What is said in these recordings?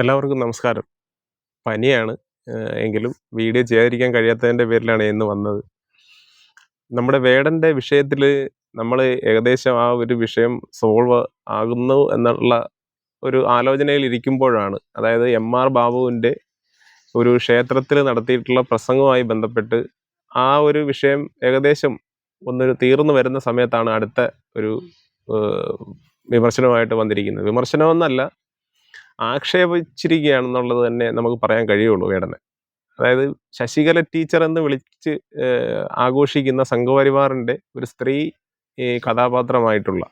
എല്ലാവർക്കും നമസ്കാരം. പനിയാണ്. എങ്കിലും വീഡിയോ ചെയ്യാതിരിക്കാൻ കഴിയാത്തതിന്റെ പേരിലാണ് ഇന്ന് വന്നത്. നമ്മുടെ വേടന്റെ വിഷയത്തിൽ നമ്മൾ ഏകദേശം ആ ഒരു വിഷയം സോൾവ് ആകുന്നു എന്നുള്ള ഒരു ആലോചനയിൽ ഇരിക്കുമ്പോഴാണ്. അതായത് എം ആർ ബാബുവിന്റെ ഒരു ക്ഷേത്രത്തിൽ നടത്തിയിട്ടുള്ള പ്രസംഗവുമായി ബന്ധപ്പെട്ട് ആ ഒരു വിഷയം ഏകദേശം ഒന്നൊരു തീർന്നു വരുന്ന സമയത്താണ് അടുത്ത ഒരു വിമർശനമായിട്ട് വന്നിരിക്കുന്നത്. വിമർശനമെന്നല്ല ആക്ഷേപിച്ചിരിക്കുകയാണെന്നുള്ളത് തന്നെ നമുക്ക് പറയാൻ കഴിയുള്ളൂ വേടനെ. അതായത് ശശികല ടീച്ചർ എന്ന് വിളിച്ച് ആഘോഷിക്കുന്ന സംഘപരിവാറിന്റെ ഒരു സ്ത്രീ കഥാപാത്രമായിട്ടുള്ള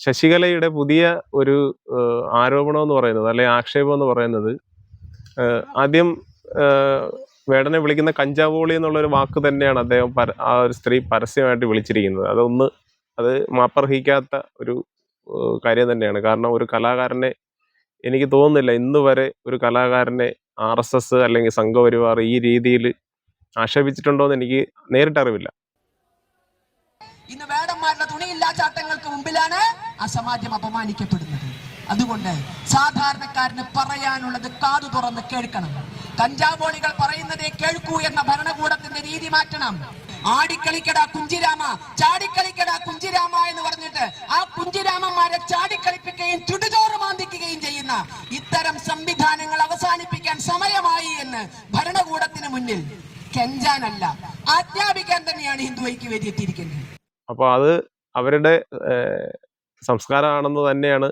ശശികലയുടെ പുതിയ ഒരു ആരോപണം എന്ന് പറയുന്നത് അല്ലെങ്കിൽ ആക്ഷേപം എന്ന് പറയുന്നത് ആദ്യം വേടനെ വിളിക്കുന്ന കഞ്ചാവോളി എന്നുള്ളൊരു വാക്ക് തന്നെയാണ് അദ്ദേഹം ആ ഒരു സ്ത്രീ പരസ്യമായിട്ട് വിളിച്ചിരിക്കുന്നത്. അതൊന്ന് അത് മാപ്പർഹിക്കാത്ത ഒരു കാര്യം തന്നെയാണ്. കാരണം ഒരു കലാകാരനെ എനിക്ക് തോന്നുന്നില്ല ഇന്ന് വരെ ഒരു കലാകാരനെ ആർ എസ് എസ് അല്ലെങ്കിൽ സംഘപരിവാർ ഈ രീതിയിൽ ആക്ഷേപിച്ചിട്ടുണ്ടോ എന്ന് എനിക്ക് നേരിട്ട് അറിവില്ല. ഇന്ന് വേടന്മാരുടെ തുണിയില്ലാച്ചാട്ടങ്ങൾക്ക് മുമ്പിലാണ് അസമാജം സമാജം അപമാനിക്കപ്പെടുന്നത്. അതുകൊണ്ട് സാധാരണക്കാരന് പറയാനുള്ളത് കാതു തുറന്ന് കേൾക്കണം. കഞ്ചാവോളികൾ പറയുന്നതേ കേൾക്കൂ എന്ന ഭരണകൂടത്തിന്റെ രീതി മാറ്റണം. ആടിക്കളിക്കട കുഞ്ചിരാമ ചാടിക്കളിക്കട കുഞ്ചിരാമ എന്ന് പറഞ്ഞിട്ട് ആ കുഞ്ചിരാമന്മാരെ ചാടിക്കളിപ്പിക്കുകയും ചുടുചോറ് മാന്തിക്കുകയും ചെയ്യുന്ന ഇത്തരം സംവിധാനങ്ങൾ അവസാനിപ്പിക്കാൻ സമയമായി എന്ന് ഭരണകൂടത്തിന് മുന്നിൽ കെഞ്ചാനല്ല ആജ്ഞാപിക്കാൻ തന്നെയാണ് ഹിന്ദു ഐക്യവേദി എത്തിയിരിക്കുന്നത് അപ്പോൾ അത് അവരുടെ സംസ്കാരമാണെന്ന് തന്നെയാണ്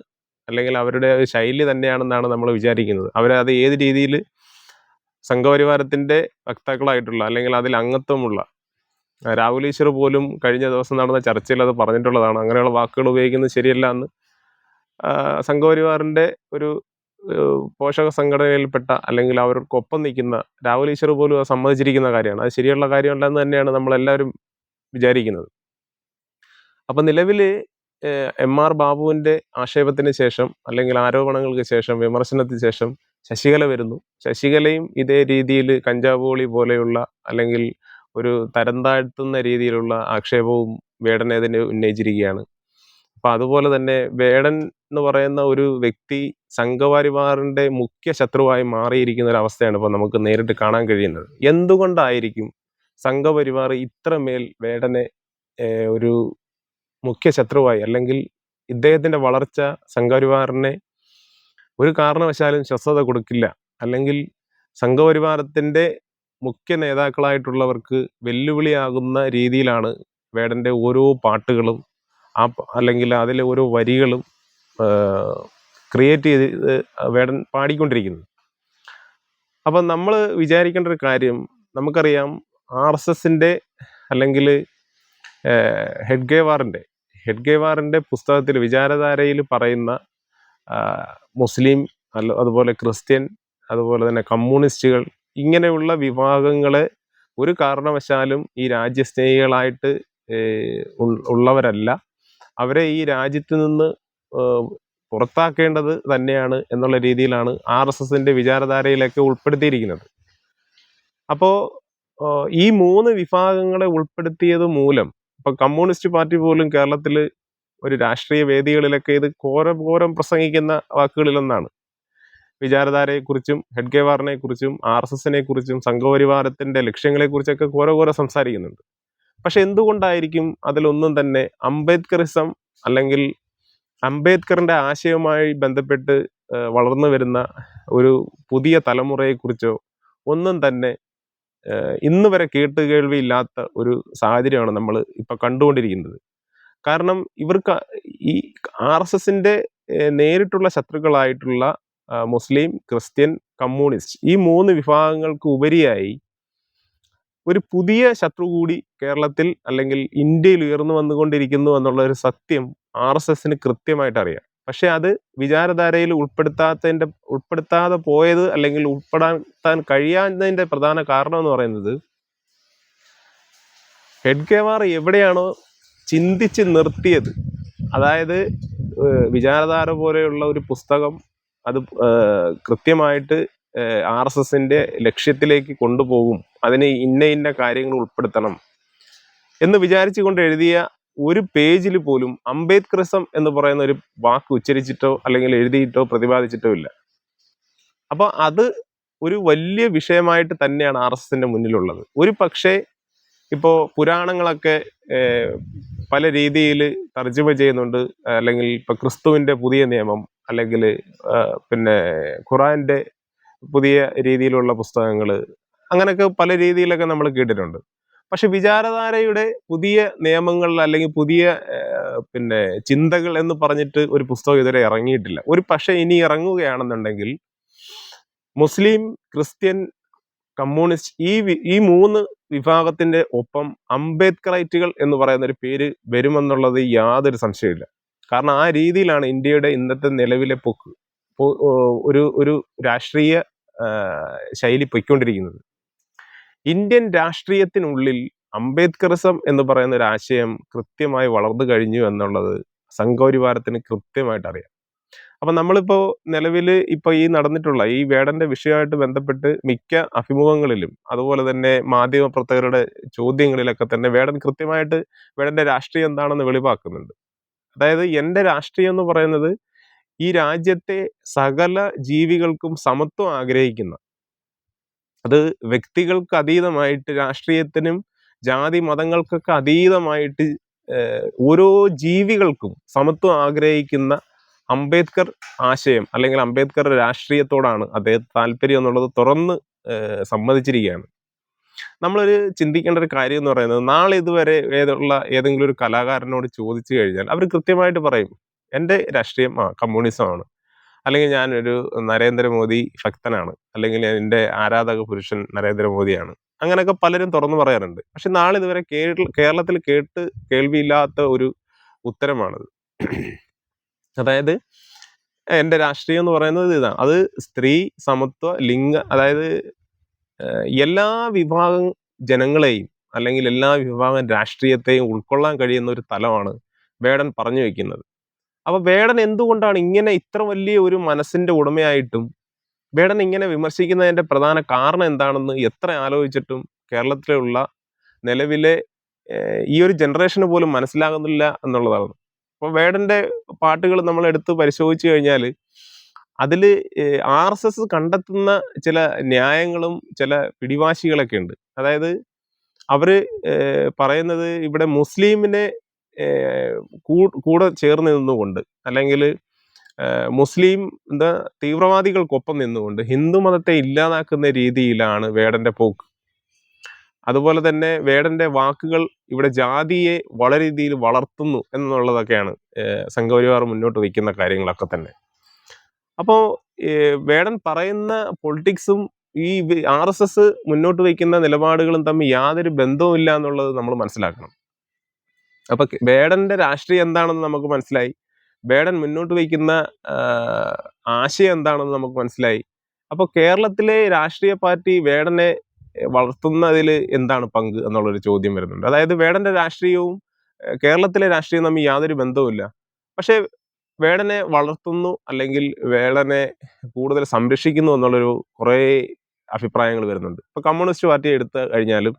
അല്ലെങ്കിൽ അവരുടെ ശൈലി തന്നെയാണെന്നാണ് നമ്മൾ വിചാരിക്കുന്നത്. അവരത് ഏത് രീതിയിൽ സംഘപരിവാരത്തിന്റെ വക്താക്കളായിട്ടുള്ള അല്ലെങ്കിൽ അതിൽ അംഗത്വമുള്ള രാഹുൽ ഈശ്വർ പോലും കഴിഞ്ഞ ദിവസം നടന്ന ചർച്ചയിൽ അത് പറഞ്ഞിട്ടുള്ളതാണ്. അങ്ങനെയുള്ള വാക്കുകൾ ഉപയോഗിക്കുന്നത് ശരിയല്ല എന്ന്. സംഘപരിവാറിന്റെ ഒരു പോഷക സംഘടനയിൽപ്പെട്ട അല്ലെങ്കിൽ അവർക്കൊപ്പം നിൽക്കുന്ന രാഹുൽ ഈശ്വർ പോലും അത് സമ്മതിച്ചിരിക്കുന്ന കാര്യമാണ്. അത് ശരിയുള്ള കാര്യമല്ല എന്ന് തന്നെയാണ് നമ്മളെല്ലാവരും വിചാരിക്കുന്നത്. അപ്പം നിലവിൽ എം ആർ ബാബുവിന്റെ ആക്ഷേപത്തിന് ശേഷം അല്ലെങ്കിൽ ആരോപണങ്ങൾക്ക് ശേഷം വിമർശനത്തിന് ശേഷം ശശികല വരുന്നു. ശശികലയും ഇതേ രീതിയിൽ കഞ്ചാവോളി പോലെയുള്ള അല്ലെങ്കിൽ ഒരു തരം താഴ്ത്തുന്ന രീതിയിലുള്ള ആക്ഷേപവും വേടനെതിരെ ഉന്നയിച്ചിരിക്കുകയാണ്. അപ്പം അതുപോലെ തന്നെ വേടൻ എന്ന് പറയുന്ന ഒരു വ്യക്തി സംഘപരിവാറിന്റെ മുഖ്യ ശത്രുവായി മാറിയിരിക്കുന്ന ഒരു അവസ്ഥയാണ് ഇപ്പോൾ നമുക്ക് നേരിട്ട് കാണാൻ കഴിയുന്നത്. എന്തുകൊണ്ടായിരിക്കും സംഘപരിവാർ ഇത്രമേൽ വേടനെ ഒരു മുഖ്യ ശത്രുവായി അല്ലെങ്കിൽ ഇദ്ദേഹത്തിന്റെ വളർച്ച സംഘപരിവാറിനെ ഒരു കാരണവശാലും സ്വസ്ഥത കൊടുക്കില്ല അല്ലെങ്കിൽ സംഘപരിവാരത്തിന്റെ മുഖ്യ നേതാക്കളായിട്ടുള്ളവർക്ക് വെല്ലുവിളിയാകുന്ന രീതിയിലാണ് വേടന്റെ ഓരോ പാട്ടുകളും ആ അല്ലെങ്കിൽ അതിലെ ഓരോ വരികളും ക്രിയേറ്റ് ചെയ്ത് വേടൻ പാടിക്കൊണ്ടിരിക്കുന്നത്. അപ്പം നമ്മൾ വിചാരിക്കേണ്ട ഒരു കാര്യം നമുക്കറിയാം ആർ എസ് എസിന്റെ അല്ലെങ്കിൽ ഹെഡ്ഗേവാറിന്റെ ഹെഡ്ഗേവാറിന്റെ പുസ്തകത്തിൽ വിചാരധാരയിൽ പറയുന്ന മുസ്ലിം അല്ല അതുപോലെ ക്രിസ്ത്യൻ അതുപോലെ തന്നെ കമ്മ്യൂണിസ്റ്റുകൾ ഇങ്ങനെയുള്ള വിഭാഗങ്ങളെ ഒരു കാരണവശാലും ഈ രാജ്യസ്നേഹികളായിട്ട് ഉള്ളവരല്ല. അവരെ ഈ രാജ്യത്ത് നിന്ന് പുറത്താക്കേണ്ടത് തന്നെയാണ് എന്നുള്ള രീതിയിലാണ് ആർ എസ് എസിന്റെ വിചാരധാരയിലൊക്കെ ഉൾപ്പെടുത്തിയിരിക്കുന്നത്. അപ്പോൾ ഈ മൂന്ന് വിഭാഗങ്ങളെ ഉൾപ്പെടുത്തിയത് മൂലം ഇപ്പൊ കമ്മ്യൂണിസ്റ്റ് പാർട്ടി പോലും കേരളത്തിൽ ഒരു രാഷ്ട്രീയ വേദികളിലൊക്കെ ഇത് ഘോരം ഘോരം പ്രസംഗിക്കുന്ന വാക്കുകളിലൊന്നാണ്. വിചാരധാരയെക്കുറിച്ചും ഹെഡ്ഗേവാറിനെ കുറിച്ചും ആർ എസ് എസിനെ കുറിച്ചും സംഘപരിവാരത്തിന്റെ ലക്ഷ്യങ്ങളെ കുറിച്ചൊക്കെ ഓരോ ഘോര സംസാരിക്കുന്നുണ്ട്. പക്ഷെ എന്തുകൊണ്ടായിരിക്കും അതിലൊന്നും തന്നെ അംബേദ്കറിസം അല്ലെങ്കിൽ അംബേദ്കറിന്റെ ആശയവുമായി ബന്ധപ്പെട്ട് വളർന്നു വരുന്ന ഒരു പുതിയ തലമുറയെക്കുറിച്ചോ ഒന്നും തന്നെ ഇന്ന് വരെ കേട്ടുകേൾവിയില്ലാത്ത ഒരു സാഹചര്യമാണ് നമ്മൾ ഇപ്പൊ കണ്ടുകൊണ്ടിരിക്കുന്നത്. കാരണം ഇവർക്ക് ഈ ആർ എസ് എസിന്റെ നേരിട്ടുള്ള ശത്രുക്കളായിട്ടുള്ള മുസ്ലിം ക്രിസ്ത്യൻ കമ്മ്യൂണിസ്റ്റ് ഈ മൂന്ന് വിഭാഗങ്ങൾക്ക് ഉപരിയായി ഒരു പുതിയ ശത്രു കൂടി കേരളത്തിൽ അല്ലെങ്കിൽ ഇന്ത്യയിൽ ഉയർന്നു വന്നുകൊണ്ടിരിക്കുന്നു എന്നുള്ള ഒരു സത്യം ആർ എസ് എസിന് കൃത്യമായിട്ട് അറിയാം. പക്ഷെ അത് വിചാരധാരയിൽ ഉൾപ്പെടുത്താത്തതിന്റെ ഉൾപ്പെടുത്താതെ പോയത് അല്ലെങ്കിൽ ഉൾപ്പെടാൻ കഴിയാത്തതിന്റെ പ്രധാന കാരണം എന്ന് പറയുന്നത് ഹെഡ്ഗേവാർ എവിടെയാണോ ചിന്തിച്ച് നിർത്തിയത്. അതായത് വിചാരധാര പോലെയുള്ള ഒരു പുസ്തകം അത് കൃത്യമായിട്ട് ആർ എസ് എസിന്റെ ലക്ഷ്യത്തിലേക്ക് കൊണ്ടുപോകും. അതിന് ഇന്ന ഇന്ന കാര്യങ്ങൾ ഉൾപ്പെടുത്തണം എന്ന് വിചാരിച്ചുകൊണ്ട് എഴുതിയ ഒരു പേജിൽ പോലും അംബേദ്കറിസം എന്ന് പറയുന്ന ഒരു വാക്ക് ഉച്ചരിച്ചിട്ടോ അല്ലെങ്കിൽ എഴുതിയിട്ടോ പ്രതിപാദിച്ചിട്ടോ ഇല്ല. അപ്പോൾ അത് ഒരു വലിയ വിഷയമായിട്ട് തന്നെയാണ് ആർ എസ് എസിന്റെ മുന്നിലുള്ളത്. ഒരു പക്ഷേ ഇപ്പോൾ പുരാണങ്ങളൊക്കെ പല രീതിയിൽ തർജമ ചെയ്യുന്നുണ്ട്. അല്ലെങ്കിൽ ഇപ്പൊ ക്രിസ്തുവിന്റെ പുതിയ നിയമം അല്ലെങ്കിൽ പിന്നെ ഖുറാന്റെ പുതിയ രീതിയിലുള്ള പുസ്തകങ്ങൾ അങ്ങനെയൊക്കെ പല രീതിയിലൊക്കെ നമ്മൾ കേട്ടിട്ടുണ്ട്. പക്ഷെ വിചാരധാരയുടെ പുതിയ നിയമങ്ങൾ അല്ലെങ്കിൽ പുതിയ പിന്നെ ചിന്തകൾ എന്ന് പറഞ്ഞിട്ട് ഒരു പുസ്തകം ഇതുവരെ ഇറങ്ങിയിട്ടില്ല. ഒരു പക്ഷെ ഇനി ഇറങ്ങുകയാണെന്നുണ്ടെങ്കിൽ മുസ്ലിം ക്രിസ്ത്യൻ കമ്മ്യൂണിസ്റ്റ് ഈ ഈ മൂന്ന് വിഭാഗത്തിന്റെ ഒപ്പം അംബേദ്കറൈറ്റുകൾ എന്ന് പറയുന്ന ഒരു പേര് വരുമെന്നുള്ളത് യാതൊരു സംശയമില്ല കാരണം ആ രീതിയിലാണ് ഇന്ത്യയുടെ ഇന്നത്തെ നിലവിലെ പൊക്ക് ഒരു ഒരു രാഷ്ട്രീയ ശൈലി പൊയ്ക്കൊണ്ടിരിക്കുന്നത്. ഇന്ത്യൻ രാഷ്ട്രീയത്തിനുള്ളിൽ അംബേദ്കറിസം എന്ന് പറയുന്ന ഒരു ആശയം കൃത്യമായി വളർന്നു കഴിഞ്ഞു എന്നുള്ളത് സംഘപരിവാരത്തിന് കൃത്യമായിട്ട് അറിയാം. അപ്പൊ നമ്മളിപ്പോ നിലവിൽ ഇപ്പൊ ഈ നടന്നിട്ടുള്ള ഈ വേടന്റെ വിഷയമായിട്ട് ബന്ധപ്പെട്ട് മിക്ക അഭിമുഖങ്ങളിലും അതുപോലെ തന്നെ മാധ്യമ പ്രവർത്തകരുടെ ചോദ്യങ്ങളിലൊക്കെ തന്നെ വേടൻ കൃത്യമായിട്ട് വേടന്റെ രാഷ്ട്രീയം എന്താണെന്ന് വെളിവാക്കുന്നുണ്ട്. അതായത് എന്റെ രാഷ്ട്രീയം എന്ന് പറയുന്നത് ഈ രാജ്യത്തെ സകല ജീവികൾക്കും സമത്വം ആഗ്രഹിക്കുന്ന അത് വ്യക്തികൾക്ക് അതീതമായിട്ട് രാഷ്ട്രീയത്തിനും ജാതി മതങ്ങൾക്കൊക്കെ അതീതമായിട്ട് ഓരോ ജീവികൾക്കും സമത്വം ആഗ്രഹിക്കുന്ന അംബേദ്കർ ആശയം അല്ലെങ്കിൽ അംബേദ്കർ രാഷ്ട്രീയത്തോടാണ് അദ്ദേഹം താല്പര്യം എന്നുള്ളത് തുറന്ന് സമ്മതിച്ചിരിക്കുകയാണ്. നമ്മളൊരു ചിന്തിക്കേണ്ട ഒരു കാര്യം എന്ന് പറയുന്നത് നാളെ ഇതുവരെ ഏതുള്ള ഏതെങ്കിലും ഒരു കലാകാരനോട് ചോദിച്ചു കഴിഞ്ഞാൽ അവർ കൃത്യമായിട്ട് പറയും എന്റെ രാഷ്ട്രീയം ആ കമ്മ്യൂണിസമാണ് അല്ലെങ്കിൽ ഞാനൊരു നരേന്ദ്രമോദി ഭക്തനാണ്. അല്ലെങ്കിൽ എന്റെ ആരാധക പുരുഷൻ നരേന്ദ്രമോദിയാണ് അങ്ങനെയൊക്കെ പലരും തുറന്നു പറയാറുണ്ട്. പക്ഷെ നാളെ ഇതുവരെ കേരളത്തിൽ കേട്ട് കേൾവിയില്ലാത്ത ഒരു ഉത്തരമാണത്. അതായത് എന്റെ രാഷ്ട്രീയം എന്ന് പറയുന്നത് ഇതാണ്. അത് സ്ത്രീ സമത്വ ലിംഗ അതായത് എല്ലാ വിഭാഗം ജനങ്ങളെയും അല്ലെങ്കിൽ എല്ലാ വിഭാഗം രാഷ്ട്രീയത്തെയും ഉൾക്കൊള്ളാൻ കഴിയുന്ന ഒരു തലമാണ് വേടൻ പറഞ്ഞു വെക്കുന്നത്. അപ്പൊ വേടൻ എന്തുകൊണ്ടാണ് ഇങ്ങനെ ഇത്ര വലിയ ഒരു മനസ്സിന്റെ ഉടമയായിട്ടും വേടൻ ഇങ്ങനെ വിമർശിക്കുന്നതിന്റെ പ്രധാന കാരണം എന്താണെന്ന് എത്ര ആലോചിച്ചിട്ടും കേരളത്തിലുള്ള നിലവിലെ ഈ ഒരു ജനറേഷന് പോലും മനസ്സിലാകുന്നില്ല എന്നുള്ളതാണ്. അപ്പോൾ വേടന്റെ പാട്ടുകൾ നമ്മൾ എടുത്ത് പരിശോധിച്ചു കഴിഞ്ഞാൽ അതിൽ ആർ എസ് എസ് കണ്ടെത്തുന്ന ചില ന്യായങ്ങളും ചില പിടിവാശികളൊക്കെ ഉണ്ട്. അതായത് അവർ പറയുന്നത് ഇവിടെ മുസ്ലിമിനെ കൂടെ ചേർന്ന് നിന്നുകൊണ്ട് അല്ലെങ്കിൽ മുസ്ലിം എന്താ തീവ്രവാദികൾക്കൊപ്പം നിന്നുകൊണ്ട് ഹിന്ദു മതത്തെ ഇല്ലാതാക്കുന്ന രീതിയിലാണ് വേടന്റെ പോക്ക്. അതുപോലെ തന്നെ വേടന്റെ വാക്കുകൾ ഇവിടെ ജാതിയെ വളരെ രീതിയിൽ വളർത്തുന്നു എന്നുള്ളതൊക്കെയാണ് സംഘപരിവാർ മുന്നോട്ട് വയ്ക്കുന്ന കാര്യങ്ങളൊക്കെ തന്നെ. അപ്പോൾ വേടൻ പറയുന്ന പൊളിറ്റിക്സും ഈ ആർ എസ് എസ് മുന്നോട്ട് വയ്ക്കുന്ന നിലപാടുകളും തമ്മിൽ യാതൊരു ബന്ധവുമില്ല എന്നുള്ളത് നമ്മൾ മനസ്സിലാക്കണം. അപ്പൊ വേടന്റെ രാഷ്ട്രീയം എന്താണെന്ന് നമുക്ക് മനസ്സിലായി. വേടൻ മുന്നോട്ട് വയ്ക്കുന്ന ആശയം എന്താണെന്ന് നമുക്ക് മനസ്സിലായി. അപ്പോൾ കേരളത്തിലെ രാഷ്ട്രീയ പാർട്ടി വേടനെ വളർത്തുന്നതിൽ എന്താണ് പങ്ക് എന്നുള്ളൊരു ചോദ്യം വരുന്നുണ്ട്. അതായത് വേടന്റെ രാഷ്ട്രീയവും കേരളത്തിലെ രാഷ്ട്രീയവും തമ്മിൽ യാതൊരു ബന്ധവുമില്ല. പക്ഷേ വേടനെ വളർത്തുന്നു അല്ലെങ്കിൽ വേടനെ കൂടുതൽ സംരക്ഷിക്കുന്നു എന്നുള്ളൊരു കുറേ അഭിപ്രായങ്ങൾ വരുന്നുണ്ട്. ഇപ്പൊ കമ്മ്യൂണിസ്റ്റ് പാർട്ടി എടുത്തു കഴിഞ്ഞാലും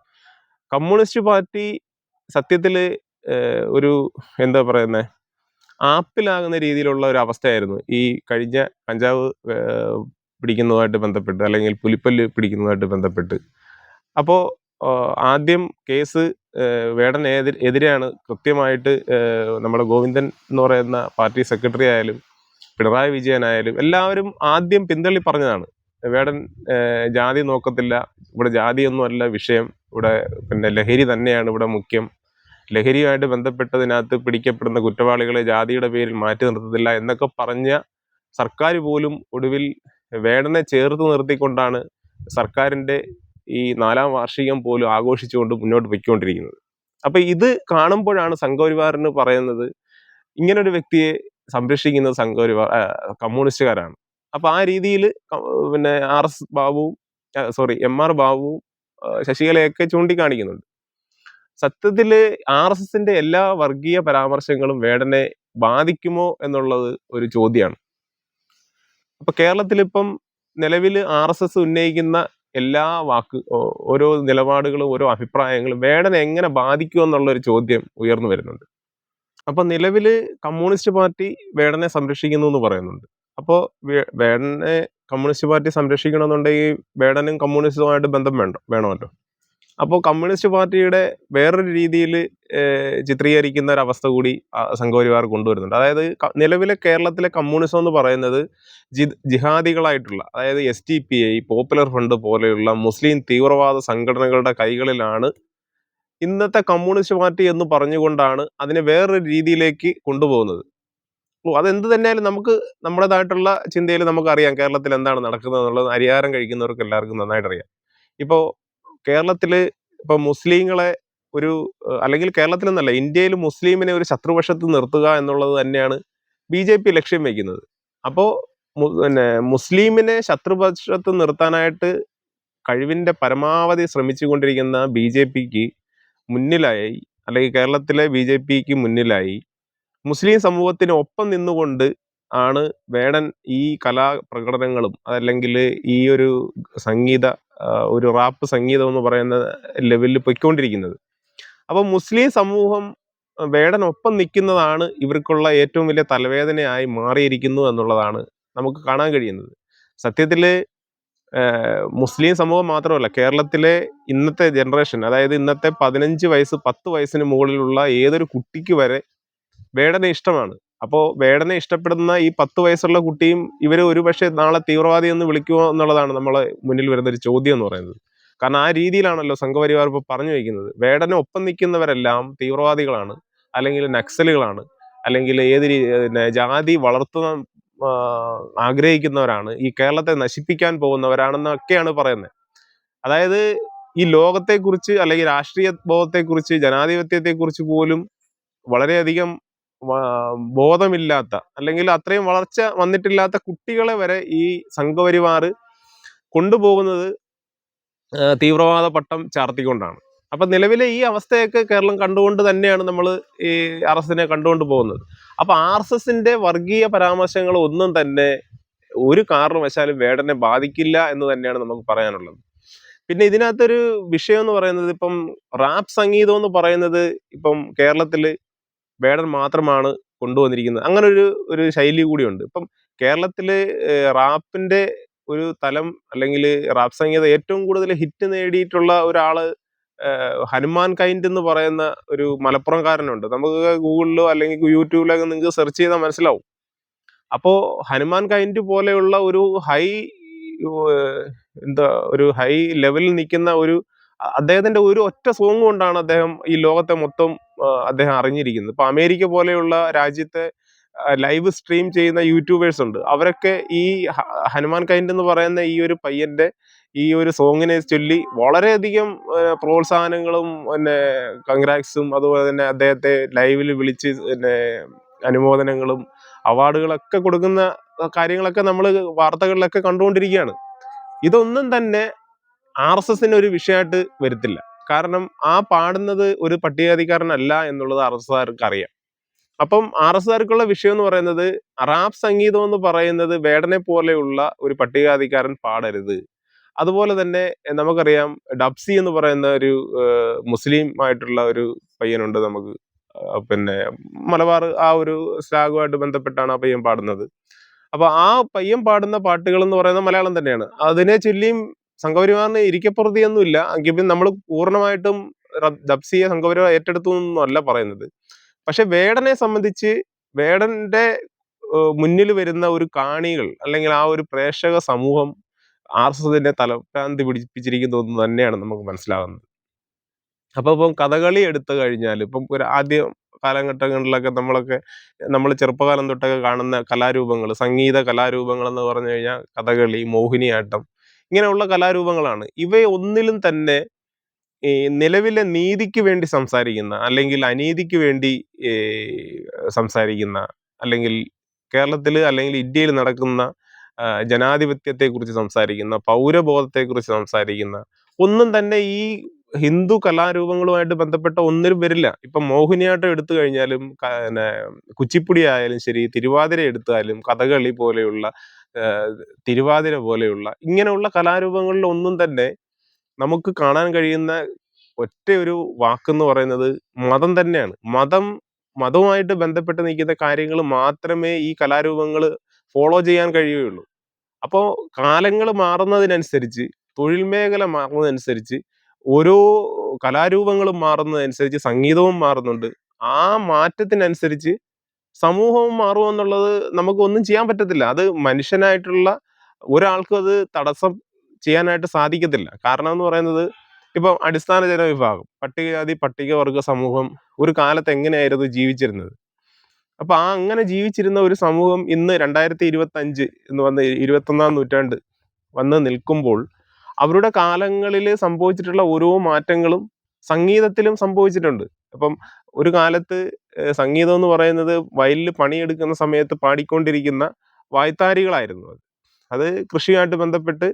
കമ്മ്യൂണിസ്റ്റ് പാർട്ടി സത്യത്തിൽ ഒരു എന്താ പറയുന്നത് ആപ്പിലാകുന്ന രീതിയിലുള്ള ഒരു അവസ്ഥയായിരുന്നു. ഈ കഴിഞ്ഞ കഞ്ചാവ് പിടിക്കുന്നതുമായിട്ട് ബന്ധപ്പെട്ട് അല്ലെങ്കിൽ പുലിപ്പല്ല് പിടിക്കുന്നതുമായിട്ട് ബന്ധപ്പെട്ട്. അപ്പോൾ ആദ്യം കേസ് വേടൻ എതിരെ എതിരെയാണ് കൃത്യമായിട്ട് നമ്മുടെ ഗോവിന്ദൻ എന്ന് പറയുന്ന പാർട്ടി സെക്രട്ടറി ആയാലും പിണറായി വിജയനായാലും എല്ലാവരും ആദ്യം പിന്തള്ളി പറഞ്ഞതാണ്. വേടൻ ജാതി നോക്കത്തില്ല ഇവിടെ ജാതിയൊന്നുമല്ല വിഷയം ഇവിടെ പിന്നെ ലഹരി തന്നെയാണ് ഇവിടെ മുഖ്യം. ലഹരിയുമായിട്ട് ബന്ധപ്പെട്ടതിനകത്ത് പിടിക്കപ്പെടുന്ന കുറ്റവാളികളെ ജാതിയുടെ പേരിൽ മാറ്റി നിർത്തത്തില്ല എന്നൊക്കെ പറഞ്ഞ സർക്കാർ പോലും ഒടുവിൽ വേടനെ ചേർത്ത് നിർത്തിക്കൊണ്ടാണ് സർക്കാരിന്റെ ഈ നാലാം വാർഷികം പോലും ആഘോഷിച്ചുകൊണ്ട് മുന്നോട്ട് പൊയ്ക്കൊണ്ടിരിക്കുന്നത്. അപ്പൊ ഇത് കാണുമ്പോഴാണ് സംഘപരിവാറിന് പറയുന്നത് ഇങ്ങനൊരു വ്യക്തിയെ സംരക്ഷിക്കുന്നത് സംഘപരിവാർ കമ്മ്യൂണിസ്റ്റുകാരാണ്. അപ്പൊ ആ രീതിയിൽ പിന്നെ ആർ എസ് ബാബുവും സോറി എം ആർ ബാബുവും ശശികലയൊക്കെ ചൂണ്ടിക്കാണിക്കുന്നുണ്ട്. സത്യത്തിൽ ആർ എസ് എസിന്റെ എല്ലാ വർഗീയ പരാമർശങ്ങളും വേടനെ ബാധിക്കുമോ എന്നുള്ളത് ഒരു ചോദ്യമാണ്. അപ്പൊ കേരളത്തിൽ ഇപ്പം നിലവിൽ ആർ എസ് എസ് ഉന്നയിക്കുന്ന എല്ലാ വാക്ക് ഓരോ നിലപാടുകളും ഓരോ അഭിപ്രായങ്ങളും വേടനെ എങ്ങനെ ബാധിക്കും എന്നുള്ള ഒരു ചോദ്യം ഉയർന്നു വരുന്നുണ്ട്. അപ്പൊ നിലവിൽ കമ്മ്യൂണിസ്റ്റ് പാർട്ടി വേടനെ സംരക്ഷിക്കുന്നു എന്ന് പറയുന്നുണ്ട്. അപ്പോൾ വേടനെ കമ്മ്യൂണിസ്റ്റ് പാർട്ടി സംരക്ഷിക്കണമെന്നുണ്ടെങ്കിൽ വേടനും കമ്മ്യൂണിസ്റ്റുമായിട്ട് ബന്ധം വേണ്ട വേണമല്ലോ? അപ്പോൾ കമ്മ്യൂണിസ്റ്റ് പാർട്ടിയുടെ വേറൊരു രീതിയിൽ ചിത്രീകരിക്കുന്ന ഒരു അവസ്ഥ കൂടി സംഘപരിവാർ കൊണ്ടുവരുന്നുണ്ട്. അതായത് നിലവിലെ കേരളത്തിലെ കമ്മ്യൂണിസം എന്ന് പറയുന്നത് ജി ജിഹാദികളായിട്ടുള്ള അതായത് S T P I popular front പോലെയുള്ള മുസ്ലിം തീവ്രവാദ സംഘടനകളുടെ കൈകളിലാണ് ഇന്നത്തെ കമ്മ്യൂണിസ്റ്റ് പാർട്ടി എന്ന് പറഞ്ഞുകൊണ്ടാണ് അതിനെ വേറൊരു രീതിയിലേക്ക് കൊണ്ടുപോകുന്നത്. അതെന്ത് തന്നെയാലും നമുക്ക് നമ്മുടേതായിട്ടുള്ള ചിന്തയിൽ നമുക്കറിയാം കേരളത്തിൽ എന്താണ് നടക്കുന്നത് എന്നുള്ളത് അരിയാരം കഴിക്കുന്നവർക്ക് എല്ലാവർക്കും നന്നായിട്ട് അറിയാം ഇപ്പോൾ കേരളത്തിൽ ഇപ്പൊ മുസ്ലിങ്ങളെ ഒരു അല്ലെങ്കിൽ കേരളത്തിൽ നിന്നല്ല ഇന്ത്യയിൽ മുസ്ലിമിനെ ഒരു ശത്രുപക്ഷത്ത് നിർത്തുക എന്നുള്ളത് തന്നെയാണ് ബി ജെ പി ലക്ഷ്യം വയ്ക്കുന്നത് അപ്പോൾ പിന്നെ മുസ്ലിമിനെ ശത്രുപക്ഷത്ത് നിർത്താനായിട്ട് കഴിവിന്റെ പരമാവധി ശ്രമിച്ചുകൊണ്ടിരിക്കുന്ന ബി ജെ പിക്ക് മുന്നിലായി അല്ലെങ്കിൽ കേരളത്തിലെ ബി ജെ പിക്ക് മുന്നിലായി മുസ്ലിം സമൂഹത്തിന് ഒപ്പം നിന്നുകൊണ്ട് ആണ് വേടൻ ഈ കലാപ്രകടനങ്ങളും അതല്ലെങ്കിൽ ഈ ഒരു സംഗീത ഒരു റാപ്പ് സംഗീതം എന്ന് പറയുന്ന ലെവലിൽ പൊയ്ക്കൊണ്ടിരിക്കുന്നത്. അപ്പോൾ മുസ്ലിം സമൂഹം വേടനൊപ്പം നിൽക്കുന്നതാണ് ഇവർക്കുള്ള ഏറ്റവും വലിയ തലവേദനയായി മാറിയിരിക്കുന്നു എന്നുള്ളതാണ് നമുക്ക് കാണാൻ കഴിയുന്നത്. സത്യത്തിൽ മുസ്ലിം സമൂഹം മാത്രമല്ല കേരളത്തിലെ ഇന്നത്തെ ജനറേഷൻ അതായത് ഇന്നത്തെ പതിനഞ്ച് വയസ്സ് പത്ത് വയസ്സിന് മുകളിലുള്ള ഏതൊരു കുട്ടിക്ക് വരെ വേടന ഇഷ്ടമാണ്. അപ്പോൾ വേടനെ ഇഷ്ടപ്പെടുന്ന ഈ പത്ത് വയസ്സുള്ള കുട്ടിയും ഇവർ ഒരുപക്ഷെ നാളെ തീവ്രവാദി എന്ന് വിളിക്കുമോ എന്നുള്ളതാണ് നമ്മളെ മുന്നിൽ വരുന്ന ഒരു ചോദ്യം എന്ന് പറയുന്നത്. കാരണം ആ രീതിയിലാണല്ലോ സംഘപരിവാർ ഇപ്പോൾ പറഞ്ഞു വയ്ക്കുന്നത്. വേടനെ ഒപ്പം നിൽക്കുന്നവരെല്ലാം തീവ്രവാദികളാണ് അല്ലെങ്കിൽ നക്സലുകളാണ് അല്ലെങ്കിൽ ഏത് രീതി ജാതി വളർത്തുന്ന ആഗ്രഹിക്കുന്നവരാണ് ഈ കേരളത്തെ നശിപ്പിക്കാൻ പോകുന്നവരാണെന്നൊക്കെയാണ് പറയുന്നത്. അതായത് ഈ ലോകത്തെക്കുറിച്ച് അല്ലെങ്കിൽ രാഷ്ട്രീയ ബോധത്തെക്കുറിച്ച് ജനാധിപത്യത്തെക്കുറിച്ച് പോലും വളരെയധികം ബോധമില്ലാത്ത അല്ലെങ്കിൽ അത്രയും വളർച്ച വന്നിട്ടില്ലാത്ത കുട്ടികളെ വരെ ഈ സംഘപരിവാർ കൊണ്ടുപോകുന്നത് തീവ്രവാദ പട്ടം ചാർത്തിക്കൊണ്ടാണ്. അപ്പൊ നിലവിലെ ഈ അവസ്ഥയൊക്കെ കേരളം കണ്ടുകൊണ്ട് തന്നെയാണ് നമ്മൾ ഈ ആർ എസിനെ കണ്ടുകൊണ്ട് പോകുന്നത്. അപ്പൊ ആർ എസ് എസിന്റെ വർഗീയ പരാമർശങ്ങൾ ഒന്നും തന്നെ ഒരു കാരണവശാലും വേടനെ ബാധിക്കില്ല എന്ന് തന്നെയാണ് നമുക്ക് പറയാനുള്ളത്. പിന്നെ ഇതിനകത്തൊരു വിഷയം എന്ന് പറയുന്നത് ഇപ്പം റാപ്പ് സംഗീതം എന്ന് പറയുന്നത് ഇപ്പം കേരളത്തിൽ വേടൻ മാത്രമാണ് കൊണ്ടുവന്നിരിക്കുന്നത്. അങ്ങനെ ഒരു ഒരു ശൈലി കൂടിയുണ്ട്. ഇപ്പം കേരളത്തിൽ റാപ്പിന്റെ ഒരു തലം അല്ലെങ്കിൽ റാപ്പ് സംഗീതം ഏറ്റവും കൂടുതൽ ഹിറ്റ് നേടിയിട്ടുള്ള ഒരാൾ ഹനുമാൻ കൈൻഡ് എന്ന് പറയുന്ന ഒരു മലപ്പുറംകാരനുണ്ട്. നമുക്ക് ഗൂഗിളിലോ അല്ലെങ്കിൽ യൂട്യൂബിലൊക്കെ നിങ്ങൾക്ക് സെർച്ച് ചെയ്താൽ മനസ്സിലാവും. അപ്പോൾ ഹനുമാൻ കൈൻഡ് പോലെയുള്ള ഒരു ഹൈ എന്താ ഒരു ഹൈ ലെവലിൽ നിൽക്കുന്ന ഒരു അദ്ദേഹത്തിന്റെ ഒരു ഒറ്റ സോങ് കൊണ്ടാണ് അദ്ദേഹം ഈ ലോകത്തെ മൊത്തം അദ്ദേഹം അറിഞ്ഞിരിക്കുന്നത്. ഇപ്പൊ അമേരിക്ക പോലെയുള്ള രാജ്യത്തെ ലൈവ് സ്ട്രീം ചെയ്യുന്ന യൂട്യൂബേഴ്സ് ഉണ്ട്. അവരൊക്കെ ഈ ഹനുമാൻ കൈൻഡ് എന്ന് പറയുന്ന ഈ ഒരു പയ്യന്റെ ഈ ഒരു സോങ്ങിനെ ചൊല്ലി വളരെയധികം പ്രോത്സാഹനങ്ങളും പിന്നെ കൺഗ്രാറ്റ്സും അതുപോലെ തന്നെ അദ്ദേഹത്തെ ലൈവിൽ വിളിച്ച് പിന്നെ അനുമോദനങ്ങളും അവാർഡുകളൊക്കെ കൊടുക്കുന്ന കാര്യങ്ങളൊക്കെ നമ്മൾ വാർത്തകളിലൊക്കെ കണ്ടുകൊണ്ടിരിക്കുകയാണ്. ഇതൊന്നും തന്നെ ആർ എസ് എസിന് ഒരു വിഷയമായിട്ട് വരുത്തില്ല. കാരണം ആ പാടുന്നത് ഒരു പട്ടികജാതിക്കാരനല്ല എന്നുള്ളത് ആർ എസ് ആർക്ക് അറിയാം അപ്പം ആർ എസ് ആർക്കുള്ള വിഷയം എന്ന് പറയുന്നത് റാപ്പ് സംഗീതം എന്ന് പറയുന്നത് വേടനെ പോലെയുള്ള ഒരു പട്ടികജാതിക്കാരൻ പാടരുത്. അതുപോലെ തന്നെ നമുക്കറിയാം ഡബ്സി എന്ന് പറയുന്ന ഒരു മുസ്ലിം ആയിട്ടുള്ള ഒരു പയ്യനുണ്ട് നമുക്ക് പിന്നെ മലബാർ ആ ഒരു സ്ലാഗുമായിട്ട് ബന്ധപ്പെട്ടാണ് ആ പയ്യൻ പാടുന്നത്. അപ്പൊ ആ പയ്യൻ പാടുന്ന പാട്ടുകൾ എന്ന് പറയുന്നത് മലയാളം തന്നെയാണ്. അതിനെ ചൊല്ലിയും സംഘപരിവാറിന് ഇരിക്കപ്പുറതിയൊന്നുമില്ല എങ്കിലും നമ്മൾ പൂർണമായിട്ടും ദബ്സിയ സംഘപരിവാർ ഏറ്റെടുത്തു എന്നല്ല പറയുന്നത്. പക്ഷെ വേടനെ സംബന്ധിച്ച് വേടന്റെ മുന്നിൽ വരുന്ന ഒരു കാണികൾ അല്ലെങ്കിൽ ആ ഒരു പ്രേക്ഷക സമൂഹം ആർ എസ് എസിന്റെ തലഭ്രാന്തി പിടിപ്പിച്ചിരിക്കുന്നു എന്ന് തന്നെയാണ് നമുക്ക് മനസ്സിലാകുന്നത് അപ്പൊ ഇപ്പം കഥകളി എടുത്തു കഴിഞ്ഞാൽ ഇപ്പം ഒരു ആദ്യ കാലഘട്ടങ്ങളിലൊക്കെ നമ്മളൊക്കെ നമ്മൾ ചെറുപ്പകാലം തൊട്ടൊക്കെ കാണുന്ന കലാരൂപങ്ങൾ സംഗീത കലാരൂപങ്ങൾ എന്ന് പറഞ്ഞു കഴിഞ്ഞാൽ കഥകളി മോഹിനിയാട്ടം ഇങ്ങനെയുള്ള കലാരൂപങ്ങളാണ്. ഇവയൊന്നിലും തന്നെ ഈ നിലവിലെ നീതിക്ക് വേണ്ടി സംസാരിക്കുന്ന അല്ലെങ്കിൽ അനീതിക്ക് വേണ്ടി സംസാരിക്കുന്ന അല്ലെങ്കിൽ കേരളത്തിൽ അല്ലെങ്കിൽ ഇന്ത്യയിൽ നടക്കുന്ന ജനാധിപത്യത്തെക്കുറിച്ച് സംസാരിക്കുന്ന പൗരബോധത്തെക്കുറിച്ച് സംസാരിക്കുന്ന ഒന്നും തന്നെ ഈ ഹിന്ദു കലാരൂപങ്ങളുമായിട്ട് ബന്ധപ്പെട്ട ഒന്നിനും വരില്ല. ഇപ്പം മോഹിനിയാട്ടം എടുത്തു കഴിഞ്ഞാലും പിന്നെ കുച്ചിപ്പുടി ആയാലും ശരി തിരുവാതിര എടുത്താലും കഥകളി പോലെയുള്ള തിരുവാതിര പോലെയുള്ള ഇങ്ങനെയുള്ള കലാരൂപങ്ങളിൽ ഒന്നും തന്നെ നമുക്ക് കാണാൻ കഴിയുന്ന ഒറ്റ ഒരു വാക്കെന്ന് പറയുന്നത് മതം തന്നെയാണ്. മതം മതവുമായിട്ട് ബന്ധപ്പെട്ട് നിൽക്കുന്ന കാര്യങ്ങൾ മാത്രമേ ഈ കലാരൂപങ്ങൾ ഫോളോ ചെയ്യാൻ കഴിയുകയുള്ളൂ. അപ്പോൾ കാലങ്ങൾ മാറുന്നതിനനുസരിച്ച് തൊഴിൽ മേഖല മാറുന്നതനുസരിച്ച് ഓരോ കലാരൂപങ്ങളും മാറുന്നതനുസരിച്ച് സംഗീതവും മാറുന്നുണ്ട്. ആ മാറ്റത്തിനനുസരിച്ച് സമൂഹവും മാറുമെന്നുള്ളത് നമുക്കൊന്നും ചെയ്യാൻ പറ്റത്തില്ല. അത് മനുഷ്യനായിട്ടുള്ള ഒരാൾക്കും അത് തടസ്സം ചെയ്യാനായിട്ട് സാധിക്കത്തില്ല. കാരണം എന്ന് പറയുന്നത് ഇപ്പം അടിസ്ഥാന ജനവിഭാഗം പട്ടികജാതി പട്ടികവർഗ സമൂഹം ഒരു കാലത്ത് എങ്ങനെയായിരുന്നു ജീവിച്ചിരുന്നത്? അപ്പൊ ആ അങ്ങനെ ജീവിച്ചിരുന്ന ഒരു സമൂഹം ഇന്ന് രണ്ടായിരത്തി ഇരുപത്തി അഞ്ച് എന്ന് വന്ന് ഇരുപത്തൊന്നാം നൂറ്റാണ്ട് വന്ന് നിൽക്കുമ്പോൾ അവരുടെ കാലങ്ങളിൽ സംഭവിച്ചിട്ടുള്ള ഓരോ മാറ്റങ്ങളും സംഗീതത്തിലും സംഭവിച്ചിട്ടുണ്ട്. അപ്പം ഒരു കാലത്ത് സംഗീതം എന്ന് പറയുന്നത് വയലിൽ പണിയെടുക്കുന്ന സമയത്ത് പാടിക്കൊണ്ടിരിക്കുന്ന വായ്ത്താരികളായിരുന്നു അത്. അത് കൃഷിയുമായിട്ട് ബന്ധപ്പെട്ട്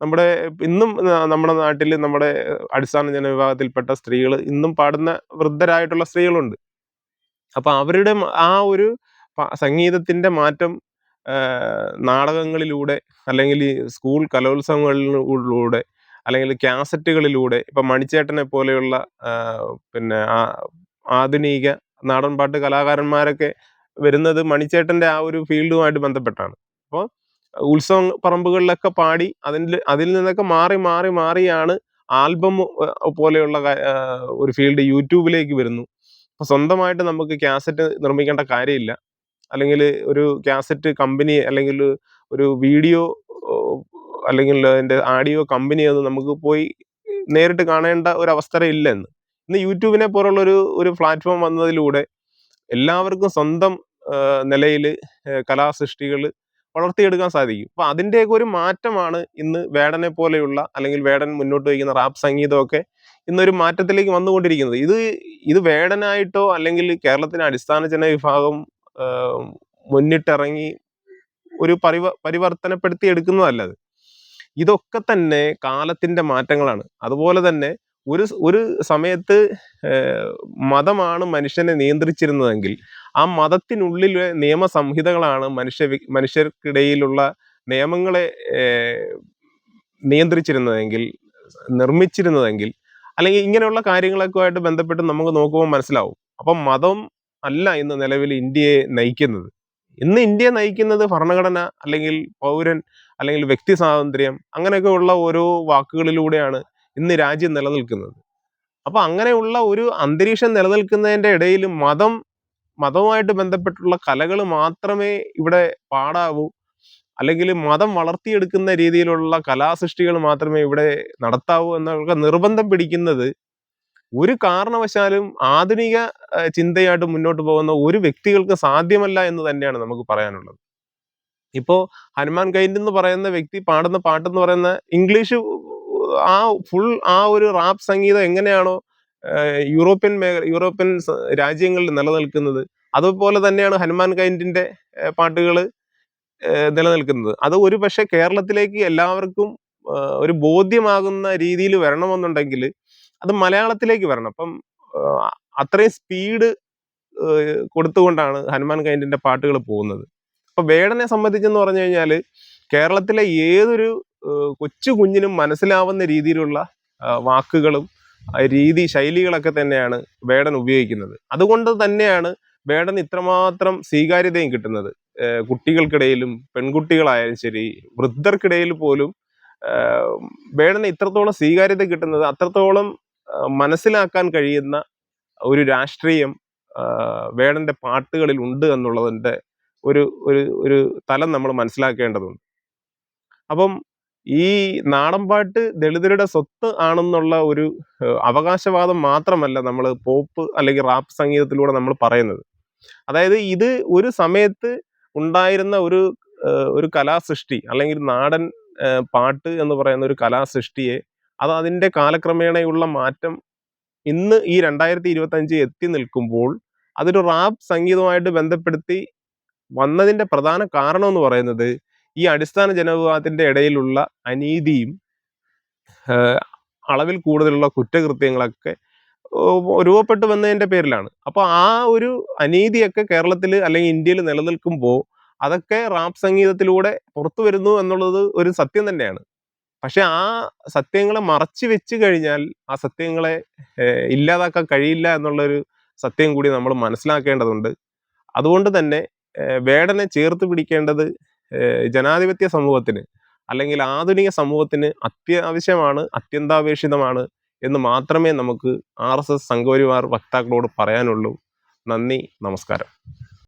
നമ്മുടെ ഇന്നും നമ്മുടെ നാട്ടിൽ നമ്മുടെ അടിസ്ഥാന ജനവിഭാഗത്തിൽപ്പെട്ട സ്ത്രീകൾ ഇന്നും പാടുന്ന വൃദ്ധരായിട്ടുള്ള സ്ത്രീകളുണ്ട്. അപ്പൊ അവരുടെ ആ ഒരു സംഗീതത്തിന്റെ മാറ്റം നാടകങ്ങളിലൂടെ അല്ലെങ്കിൽ സ്കൂൾ കലോത്സവങ്ങളിലൂടെ അല്ലെങ്കിൽ കാസറ്റുകളിലൂടെ ഇപ്പൊ മണിച്ചേട്ടനെ പോലെയുള്ള പിന്നെ ആധുനിക നാടൻ പാട്ട് കലാകാരന്മാരൊക്കെ വരുന്നത് മണിച്ചേട്ടന്റെ ആ ഒരു ഫീൽഡുമായിട്ട് ബന്ധപ്പെട്ടാണ്. അപ്പോൾ ഉത്സവ പറമ്പുകളിലൊക്കെ പാടി അതിൽ അതിൽ നിന്നൊക്കെ മാറി മാറി മാറിയാണ് ആൽബം പോലെയുള്ള ഒരു ഫീൽഡ് യൂട്യൂബിലേക്ക് വരുന്നു. അപ്പോൾ സ്വന്തമായിട്ട് നമുക്ക് കാസറ്റ് നിർമ്മിക്കേണ്ട കാര്യമില്ല. അല്ലെങ്കിൽ ഒരു കാസറ്റ് കമ്പനി അല്ലെങ്കിൽ ഒരു വീഡിയോ അല്ലെങ്കിൽ അതിന്റെ ആഡിയോ കമ്പനി അത് നമുക്ക് പോയി നേരിട്ട് കാണേണ്ട ഒരു അവസരം ഇല്ല ഇന്ന് യൂട്യൂബിനെ പോലുള്ള ഒരു ഒരു പ്ലാറ്റ്ഫോം വന്നതിലൂടെ എല്ലാവർക്കും സ്വന്തം നിലയിൽ കലാസൃഷ്ടികൾ വളർത്തിയെടുക്കാൻ സാധിക്കും. അപ്പോൾ അതിന്റെയൊക്കെ ഒരു മാറ്റമാണ് ഇന്ന് വേടനെ പോലെയുള്ള അല്ലെങ്കിൽ വേടൻ മുന്നോട്ട് വയ്ക്കുന്ന റാപ്പ് സംഗീതമൊക്കെ ഇന്നൊരു മാറ്റത്തിലേക്ക് വന്നുകൊണ്ടിരിക്കുന്നത്. ഇത് ഇത് വേടനായിട്ടോ അല്ലെങ്കിൽ കേരളത്തിലെ അടിസ്ഥാന ജനവിഭാഗം വിഭാഗം മുന്നിട്ടിറങ്ങി ഒരു പരിവ പരിവർത്തനപ്പെടുത്തി എടുക്കുന്നതല്ലത് ഇതൊക്കെ തന്നെ കാലത്തിന്റെ മാറ്റങ്ങളാണ്. അതുപോലെ തന്നെ ഒരു ഒരു സമയത്ത് മതമാണ് മനുഷ്യനെ നിയന്ത്രിച്ചിരുന്നതെങ്കിൽ ആ മതത്തിനുള്ളിലെ നിയമസംഹിതകളാണ് മനുഷ്യ മനുഷ്യർക്കിടയിലുള്ള നിയമങ്ങളെ നിയന്ത്രിച്ചിരുന്നതെങ്കിൽ നിർമ്മിച്ചിരുന്നതെങ്കിൽ അല്ലെങ്കിൽ ഇങ്ങനെയുള്ള കാര്യങ്ങളൊക്കെ ആയിട്ട് ബന്ധപ്പെട്ട് നമുക്ക് നോക്കുമ്പോൾ മനസ്സിലാവും. അപ്പം മതം അല്ല ഇന്ന് നിലവിൽ ഇന്ത്യയെ നയിക്കുന്നത്. ഇന്ന് ഇന്ത്യയെ നയിക്കുന്നത് ഭരണഘടന അല്ലെങ്കിൽ പൗരൻ അല്ലെങ്കിൽ വ്യക്തി സ്വാതന്ത്ര്യം അങ്ങനെയൊക്കെ ഉള്ള ഓരോ വാക്കുകളിലൂടെയാണ് ഇന്ന് രാജ്യം നിലനിൽക്കുന്നത്. അപ്പൊ അങ്ങനെയുള്ള ഒരു അന്തരീക്ഷം നിലനിൽക്കുന്നതിന്റെ ഇടയിൽ മതം മതവുമായിട്ട് ബന്ധപ്പെട്ടുള്ള കലകൾ മാത്രമേ ഇവിടെ പാടാവൂ. അല്ലെങ്കിൽ മതം വളർത്തിയെടുക്കുന്ന രീതിയിലുള്ള കലാസൃഷ്ടികൾ മാത്രമേ ഇവിടെ നടത്താവൂ എന്നൊക്കെ നിർബന്ധം പിടിക്കുന്നത് ഒരു കാരണവശാലും ആധുനിക ചിന്തയായിട്ട് മുന്നോട്ട് പോകുന്ന ഒരു വ്യക്തികൾക്ക് സാധ്യമല്ല എന്ന് തന്നെയാണ് നമുക്ക് പറയാനുള്ളത്. ഇപ്പോ ഹനുമാൻ കൈൻഡ് എന്ന് പറയുന്ന വ്യക്തി പാടുന്ന പാട്ടെന്ന് പറയുന്ന ഇംഗ്ലീഷ് ആ ഫുൾ ആ ഒരു റാപ്പ് സംഗീതം എങ്ങനെയാണോ യൂറോപ്യൻ മേഖല യൂറോപ്യൻ രാജ്യങ്ങളിൽ നിലനിൽക്കുന്നത് അതുപോലെ തന്നെയാണ് ഹനുമാൻ കൈൻഡിന്റെ പാട്ടുകൾ നിലനിൽക്കുന്നത്. അത് ഒരു പക്ഷേ കേരളത്തിലേക്ക് എല്ലാവർക്കും ഒരു ബോധ്യമാകുന്ന രീതിയിൽ വരണമെന്നുണ്ടെങ്കിൽ അത് മലയാളത്തിലേക്ക് വരണം. അപ്പം അത്രയും സ്പീഡ് കൊടുത്തുകൊണ്ടാണ് ഹനുമാൻ കൈൻഡിന്റെ പാട്ടുകൾ പോകുന്നത്. അപ്പൊ വേടനെ സംബന്ധിച്ചെന്ന് പറഞ്ഞു കഴിഞ്ഞാൽ കേരളത്തിലെ ഏതൊരു കൊച്ചു കുഞ്ഞിനും മനസ്സിലാവുന്ന രീതിയിലുള്ള വാക്കുകളും രീതി ശൈലികളൊക്കെ തന്നെയാണ് വേടൻ ഉപയോഗിക്കുന്നത്. അതുകൊണ്ട് തന്നെയാണ് വേടൻ ഇത്രമാത്രം സ്വീകാര്യതയും കിട്ടുന്നത്. കുട്ടികൾക്കിടയിലും പെൺകുട്ടികളായാലും ശരി വൃദ്ധർക്കിടയിൽ പോലും വേടന് ഇത്രത്തോളം സ്വീകാര്യത കിട്ടുന്നത് അത്രത്തോളം മനസ്സിലാക്കാൻ കഴിയുന്ന ഒരു രാഷ്ട്രീയം വേടന്റെ പാട്ടുകളിൽ ഉണ്ട് എന്നുള്ളതിന്റെ ഒരു ഒരു ഒരു തലം നമ്മൾ മനസ്സിലാക്കേണ്ടതുണ്ട്. അപ്പം ഈ നാടൻപാട്ട് ദളിതരുടെ സ്വത്ത് ആണെന്നുള്ള ഒരു അവകാശവാദം മാത്രമല്ല നമ്മൾ പോപ്പ് അല്ലെങ്കിൽ റാപ്പ് സംഗീതത്തിലൂടെ നമ്മൾ പറയുന്നത്. അതായത് ഇത് ഒരു സമയത്ത് ഉണ്ടായിരുന്ന ഒരു ഒരു കലാസൃഷ്ടി അല്ലെങ്കിൽ നാടൻ പാട്ട് എന്ന് പറയുന്ന ഒരു കലാസൃഷ്ടിയെ അത് അതിന്റെ കാലക്രമേണയുള്ള മാറ്റം ഇന്ന് ഈ രണ്ടായിരത്തി ഇരുപത്തി അഞ്ച് എത്തി നിൽക്കുമ്പോൾ അതൊരു റാപ്പ് സംഗീതമായിട്ട് ബന്ധപ്പെടുത്തി വന്നതിന്റെ പ്രധാന കാരണം എന്ന് പറയുന്നത് ഈ അടിസ്ഥാന ജനവിഭാഗത്തിന്റെ ഇടയിലുള്ള അനീതിയും അളവിൽ കൂടുതലുള്ള കുറ്റകൃത്യങ്ങളൊക്കെ രൂപപ്പെട്ടു വന്നതിന്റെ പേരിലാണ്. അപ്പോൾ ആ ഒരു അനീതിയൊക്കെ കേരളത്തിൽ അല്ലെങ്കിൽ ഇന്ത്യയിൽ നിലനിൽക്കുമ്പോൾ അതൊക്കെ റാപ്പ് സംഗീതത്തിലൂടെ പുറത്തു വരുന്നു എന്നുള്ളത് ഒരു സത്യം തന്നെയാണ്. പക്ഷെ ആ സത്യങ്ങളെ മറച്ചു വെച്ച് കഴിഞ്ഞാൽ ആ സത്യങ്ങളെ ഇല്ലാതാക്കാൻ കഴിയില്ല എന്നുള്ളൊരു സത്യം കൂടി നമ്മൾ മനസ്സിലാക്കേണ്ടതുണ്ട്. അതുകൊണ്ട് തന്നെ വേടനെ ചേർത്ത് പിടിക്കേണ്ടത് ജനാധിപത്യ സമൂഹത്തിന് അല്ലെങ്കിൽ ആധുനിക സമൂഹത്തിന് അത്യാവശ്യമാണ് അത്യന്താപേക്ഷിതമാണ് എന്ന് മാത്രമേ നമുക്ക് ആർ എസ് എസ് സംഘപരിവാർ വക്താക്കളോട് പറയാനുള്ളൂ. നന്ദി നമസ്കാരം.